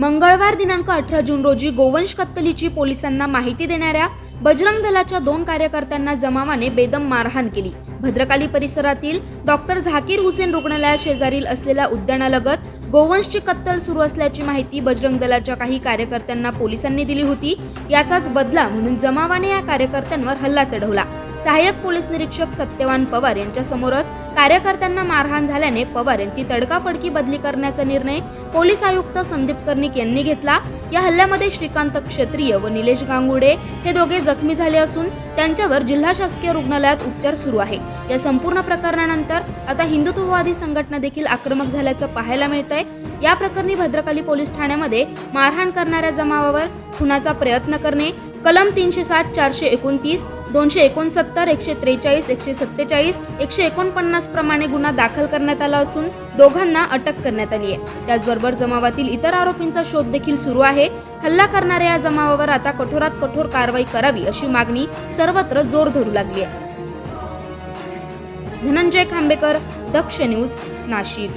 मंगळवार दिनांक अठरा जून रोजी गोवंश कत्तलीची पोलिसांना माहिती देणाऱ्या बजरंग दलाच्या दोन कार्यकर्त्यांना जमावाने बेदम मारहाण केली. भद्रकाली परिसरातील डॉक्टर झाकीर हुसेन रुग्णालया शेजारील असलेल्या उद्यानालगत गोवंशची कत्तल सुरू असल्याची माहिती बजरंग दलाच्या काही कार्यकर्त्यांना पोलिसांनी दिली होती. याचाच बदला म्हणून जमावाने या कार्यकर्त्यांवर हल्ला चढवला. सहाय्यक पोलीस निरीक्षक सत्यवान पवार यांच्यासमोरच कार्यकर्त्यांना मारहाण झाल्याने पवार यांची तडकाफडकी बदली करण्याचा निर्णय पोलीस आयुक्त संदीप कर्णिक यांनी घेतला. या हल्ल्यामध्ये श्रीकांत क्षत्रिय व निलेश गांगुडे हे दोघे जखमी झाले असून त्यांच्यावर जिल्हा शासकीय रुग्णालयात उपचार सुरू आहे. या संपूर्ण प्रकरणानंतर आता हिंदुत्ववादी संघटना देखील आक्रमक झाल्याचं पाहायला मिळतंय. या प्रकरणी भद्रकाली पोलीस ठाण्यामध्ये मारहाण करणाऱ्या जमावावर खुनाचा प्रयत्न करणे कलम तीनशे सात चारशे एकोणतीस दोनशे एकोणसत्तर एकशे त्रेचाळीस एकशे सत्तेचाळीस एकशे एकोणपन्नास प्रमाणे गुन्हा दाखल करण्यात आला असून दोघांना अटक करण्यात आली आहे. त्याचबरोबर जमावातील इतर आरोपींचा शोध देखील सुरू आहे. हल्ला करणाऱ्या या जमावावर आता कठोरात कठोर कारवाई करावी अशी मागणी सर्वत्र जोर धरू लागली आहे. धनंजय खांबेकर दक्ष न्यूज नाशिक.